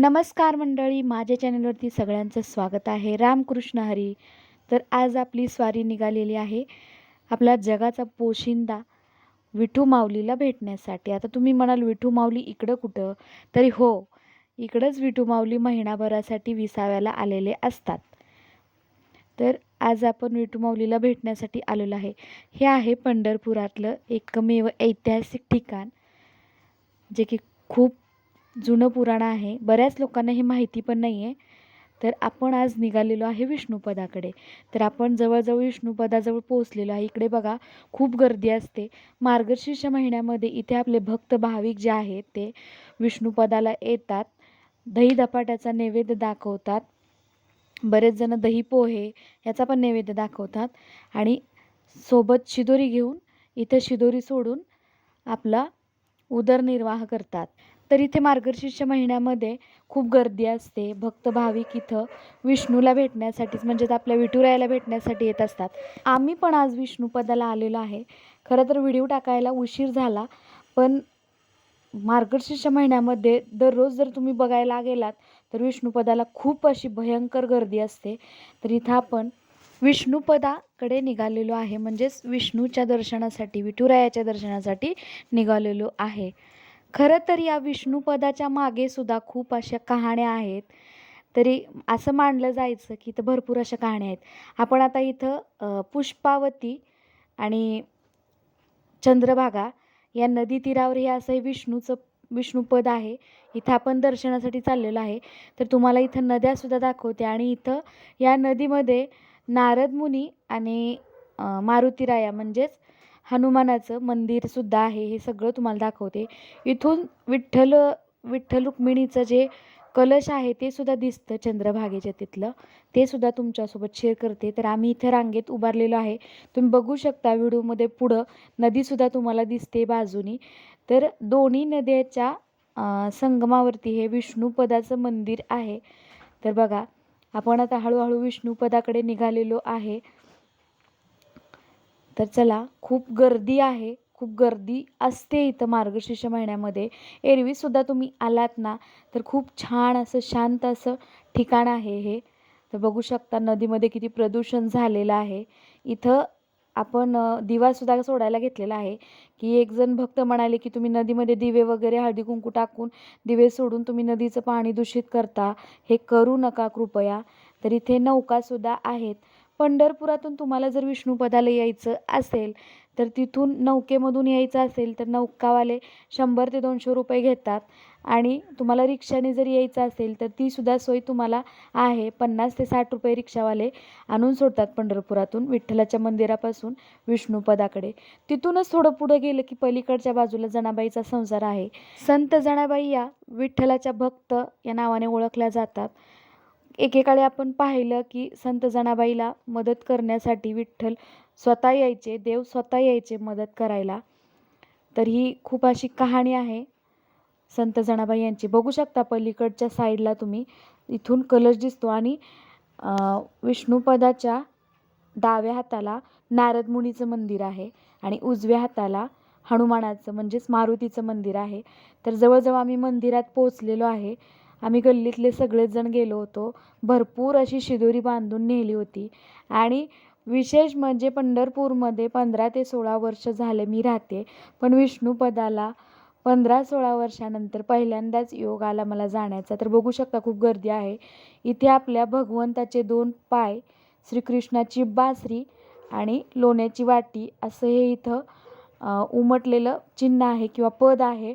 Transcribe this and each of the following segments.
नमस्कार मंडळी माझ्या चॅनलवरती सगळ्यांचं स्वागत आहे. रामकृष्ण हरी. तर आज आपली स्वारी निघालेली आहे आपला जगाचा पोशिंदा विठू माऊलीला भेटण्यासाठी. आता तुम्ही म्हणाल विठू माऊली इकडं कुठं? तरी हो इकडंच विठू माऊली महिनाभरासाठी विसाव्याला आलेले असतात. तर आज आपण विठू माऊलीला भेटण्यासाठी आलेलो आहे. हे आहे पंढरपुरातलं एकमेव ऐतिहासिक ठिकाण जे की खूप जुनं पुराण आहे. बऱ्याच लोकांना हे माहिती पण नाही आहे तर आपण आज निघालेलो आहे विष्णुपदाकडे. तर आपण जवळजवळ विष्णुपदाजवळ पोहोचलेलो आहे. इकडे बघा खूप गर्दी असते. मार्गशीर्ष महिन्यामध्ये इथे आपले भक्त भाविक जे आहेत ते विष्णुपदाला येतात. दही धपाट्याचा नैवेद्य दाखवतात. बरेच जण दही पोहे याचा पण नैवेद्य दाखवतात. आणि सोबत शिदोरी घेऊन इथं शिदोरी सोडून आपला उदरनिर्वाह करतात. तर इथे मार्गशीर्ष महिन्यामध्ये खूप गर्दी असते. भक्त भाविक इथं विष्णूला भेटण्यासाठीच म्हणजेच आपल्या विठुरायाला भेटण्यासाठी येत असतात. आम्ही पण आज विष्णुपदाला आलेलो आहे. खरं तर व्हिडिओ टाकायला उशीर झाला पण मार्गशीर्ष महिन्यामध्ये दररोज जर तुम्ही बघायला गेलात तर विष्णुपदाला खूप अशी भयंकर गर्दी असते. तर इथं आपण विष्णुपदाकडे निघालेलो आहे म्हणजेच विष्णूच्या दर्शनासाठी विठुरायाच्या दर्शनासाठी निघालेलो आहे. खरं तर या विष्णुपदाच्या मागे सुद्धा खूप अशा कहाण्या आहेत. तरी असं मानलं जायचं की इथं भरपूर अशा कहाण्या आहेत. आपण आता इथं पुष्पावती आणि चंद्रभागा या नदी तीरावर हे असं हे विष्णूचं विष्णुपद आहे. इथं आपण दर्शनासाठी चाललेलो आहे. तर तुम्हाला इथं नद्यासुद्धा दाखवते आणि इथं या नदीमध्ये नारद मुनी आणि मारुतीराया म्हणजेच हनुमानाचं मंदिरसुद्धा आहे हे सगळं तुम्हाला दाखवते. इथून विठ्ठल विठ्ठल रुक्मिणीचं जे कलश आहे ते सुद्धा दिसतं चंद्रभागेच्या तिथलं. ते सुद्धा तुमच्यासोबत शेअर करते. तर आम्ही इथं रांगेत उभारलेलो आहे. तुम्ही बघू शकता व्हिडिओमध्ये पुढं नदीसुद्धा तुम्हाला दिसते बाजूनी. तर दोन्ही नद्याच्या संगमावरती हे विष्णुपदाचं मंदिर आहे. तर बघा आपण आता हळूहळू विष्णुपदाकडे निघालेलो आहे. तर चला खूप गर्दी आहे खूप गर्दी असते इथं मार्गशीर्ष महिन्यामध्ये. एरवीसुद्धा तुम्ही आलात ना तर खूप छान असं शांत असं ठिकाण आहे हे. तर बघू शकता नदीमध्ये किती प्रदूषण झालेलं आहे. इथं आपण दिवासुद्धा सोडायला घेतलेला आहे की एक जण भक्त म्हणाले की तुम्ही नदीमध्ये दिवे वगैरे हळदी कुंकू टाकून दिवे सोडून तुम्ही नदीचं पाणी दूषित करता हे करू नका कृपया. तर इथे नौकासुद्धा आहेत. पंढरपुरातून तुम्हाला जर विष्णुपदाला यायचं असेल तर तिथून नौकेमधून यायचं असेल तर नौकावाले शंभर ते दोनशे रुपये घेतात. आणि तुम्हाला रिक्षाने जर यायचं असेल तर तीसुद्धा सोय तुम्हाला आहे. पन्नास ते साठ रुपये रिक्षावाले आणून सोडतात पंढरपुरातून विठ्ठलाच्या मंदिरापासून विष्णुपदाकडे. तिथूनच थोडं पुढं गेलं की पलीकडच्या बाजूला जनाबाईचा संसार आहे. संत जनाबाई या विठ्ठलाच्या भक्त या नावाने ओळखल्या जातात. एकेकाळी आपण पाहिलं की संत जनाबाईला मदत करण्यासाठी विठ्ठल स्वतः यायचे देव स्वतः यायचे मदत करायला. तर ही खूप अशी कहाणी आहे संत जनाबाई यांची. बघू शकता पलीकडच्या साईडला तुम्ही. इथून कलश दिसतो आणि विष्णुपदाच्या डाव्या हाताला नारद मुनीचं मंदिर आहे आणि उजव्या हाताला हनुमानाचं म्हणजेच मारुतीचं मंदिर आहे. तर जवळजवळ आम्ही मंदिरात पोचलेलो आहे. आम्ही गल्लीतले सगळेच जण गेलो होतो. भरपूर अशी शिदोरी बांधून नेली होती. आणि विशेष म्हणजे पंढरपूरमध्ये पंधरा ते सोळा वर्ष झाले मी राहते. पण विष्णुपदाला पंधरा सोळा वर्षानंतर पहिल्यांदाच योग आला मला जाण्याचा. तर बघू शकता खूप गर्दी आहे. इथे आपल्या भगवंताचे दोन पाय श्रीकृष्णाची बासरी आणि लोण्याची वाटी असं हे इथं उमटलेलं चिन्ह आहे किंवा पद आहे.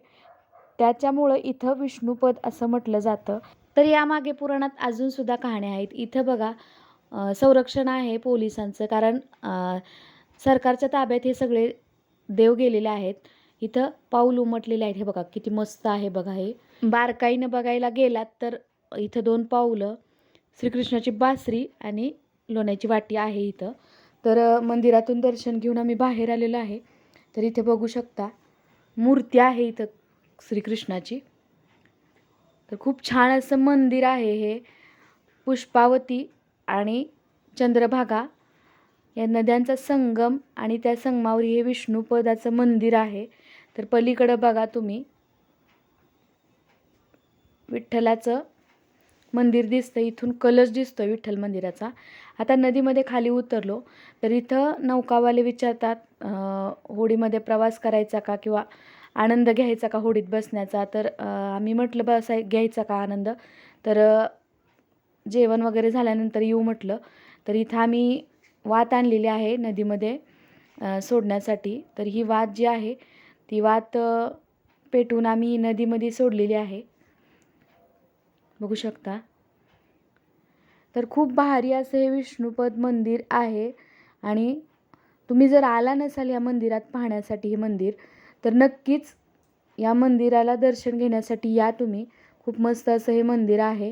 त्याच्यामुळं इथं विष्णुपद असं म्हटलं जातं. तर यामागे पुराणात अजूनसुद्धा कहाण्या आहेत. इथं बघा संरक्षण आहे पोलिसांचं कारण सरकारच्या ताब्यात हे सगळे देव गेलेले आहेत. इथं पाऊल उमटलेले आहेत. हे बघा किती मस्त आहे बघा हे. बारकाईनं बघायला गेलात तर इथं दोन पाऊलं श्रीकृष्णाची बासरी आणि लोण्याची वाटी आहे इथं. तर मंदिरातून दर्शन घेऊन आम्ही बाहेर आलेलो आहे. तर इथे बघू शकता मूर्ती आहे इथं. श्रीकृष्णाची. तर खूप छान असं मंदिर आहे हे. पुष्पावती आणि चंद्रभागा या नद्यांचा संगम आणि त्या संगमावर हे विष्णुपदाचं मंदिर आहे. तर पलीकडं बघा तुम्ही. विठ्ठलाचं मंदिर दिसतं इथून कलश दिसतो विठ्ठल मंदिराचा. आता नदीमध्ये खाली उतरलो तर इथं नौकावाले विचारतात होडीमध्ये प्रवास करायचा का किंवा आनंद घ्यायचा का होडीत बसण्याचा? तर आम्ही म्हटलं बसाय घ्यायचा का आनंद? तर जेवण वगैरे झाल्यानंतर येऊ म्हटलं. तर इथं आम्ही वात आणलेली आहे नदीमध्ये सोडण्यासाठी. तर ही वात जी आहे ती वात पेटून आम्ही नदीमध्ये सोडलेली आहे. बघू शकता. तर खूप भारी असं हे विष्णुपद मंदिर आहे. आणि तुम्ही जर आला नसाल या मंदिरात पाहण्यासाठी हे मंदिर तर नक्कीच या मंदिराला दर्शन घेण्यासाठी या तुम्ही. खूप मस्त असं हे मंदिर आहे.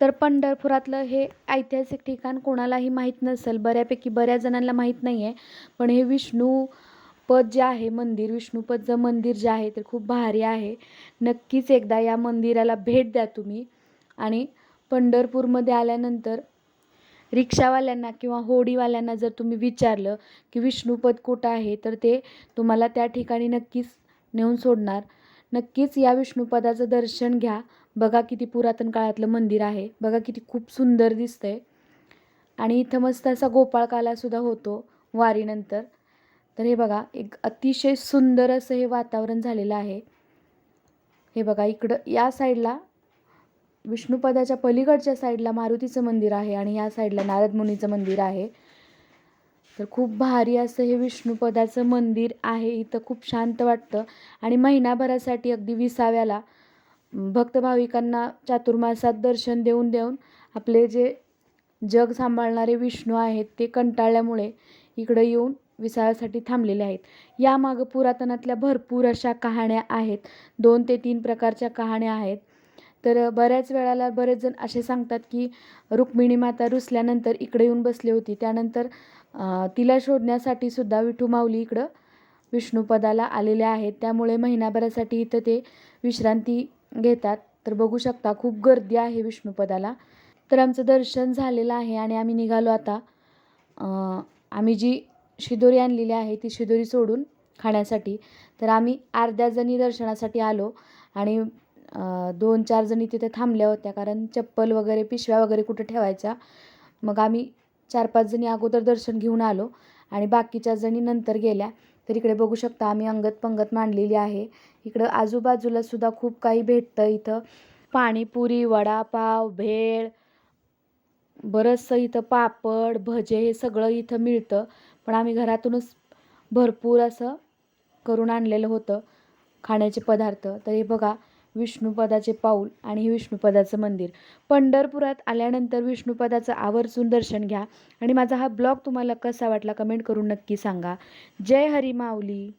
तर पंढरपुरातलं हे ऐतिहासिक ठिकाण कोणालाही माहीत नसेल बऱ्यापैकी बऱ्याच जणांना माहीत नाही आहे पण हे विष्णूपद जे आहे मंदिर विष्णुपदचं मंदिर जे आहे ते खूप भारी आहे. नक्कीच एकदा या मंदिराला भेट द्या तुम्ही. आणि पंढरपूरमध्ये आल्यानंतर रिक्षावाल्यांना किंवा होडीवाल्यांना जर तुम्ही विचारलं की विष्णुपद कुठं आहे तर ते तुम्हाला त्या ठिकाणी नक्कीच नेऊन सोडणार. नक्कीच या विष्णुपदाचं दर्शन घ्या. बघा किती पुरातन काळातलं मंदिर आहे. बघा किती खूप सुंदर दिसतं आहे आणि इथं मस्त असा गोपाळकालासुद्धा होतो वारीनंतर. तर हे बघा एक अतिशय सुंदर असं हे वातावरण झालेलं आहे. हे बघा इकडं या साईडला विष्णुपदाच्या पलीकडच्या साईडला मारुतीचं मंदिर आहे आणि या साईडला नारद मुनीचं मंदिर आहे. तर खूप भारी असं हे विष्णुपदाचं मंदिर आहे. इथं खूप शांत वाटतं. आणि महिनाभरासाठी अगदी विसाव्याला भक्त भाविकांना चातुर्मासात दर्शन देऊन देऊन आपले जे जग सांभाळणारे विष्णू आहेत ते कंटाळल्यामुळे इकडं येऊन विसाव्यासाठी थांबलेले आहेत. यामागं पुरातनातल्या भरपूर अशा कहाण्या आहेत. दोन ते तीन प्रकारच्या कहाण्या आहेत. तर बऱ्याच वेळाला बरेच जण असे सांगतात की रुक्मिणी माता रुसल्यानंतर इकडे येऊन बसली होती. त्यानंतर तिला शोधण्यासाठी सुद्धा विठू माऊली इकडं विष्णुपदाला आलेले आहेत. त्यामुळे महिनाभरासाठी इथं ते विश्रांती घेतात. तर बघू शकता खूप गर्दी आहे विष्णुपदाला. तर आमचं दर्शन झालेलं आहे आणि आम्ही निघालो आता. आम्ही जी शिदोरी आणलेली आहे ती शिदोरी सोडून खाण्यासाठी. तर आम्ही अर्ध्या जणी दर्शनासाठी आलो आणि दोन चार जणी तिथे थांबल्या होत्या कारण चप्पल वगैरे पिशव्या वगैरे कुठे ठेवायच्या. मग आम्ही चार पाच जणी अगोदर दर्शन घेऊन आलो आणि बाकीच्या जणी नंतर गेल्या. तर इकडे बघू शकता आम्ही अंगत पंगत मांडलेली आहे. इकडं आजूबाजूला सुद्धा खूप काही भेटतं इथं. पाणीपुरी वडापाव भेळ बरंचसं इथं पापड भजे हे सगळं इथं मिळतं. पण आम्ही घरातूनच भरपूर असं करून आणलेलं होतं खाण्याचे पदार्थ. तर हे बघा विष्णुपदाचे पाऊल आणि हे विष्णुपदाचं मंदिर. पंढरपुरात आल्यानंतर विष्णुपदाचं आवर्जून दर्शन घ्या. आणि माझा हा ब्लॉग तुम्हाला कसा वाटला कमेंट करून नक्की सांगा. जय हरी माऊली.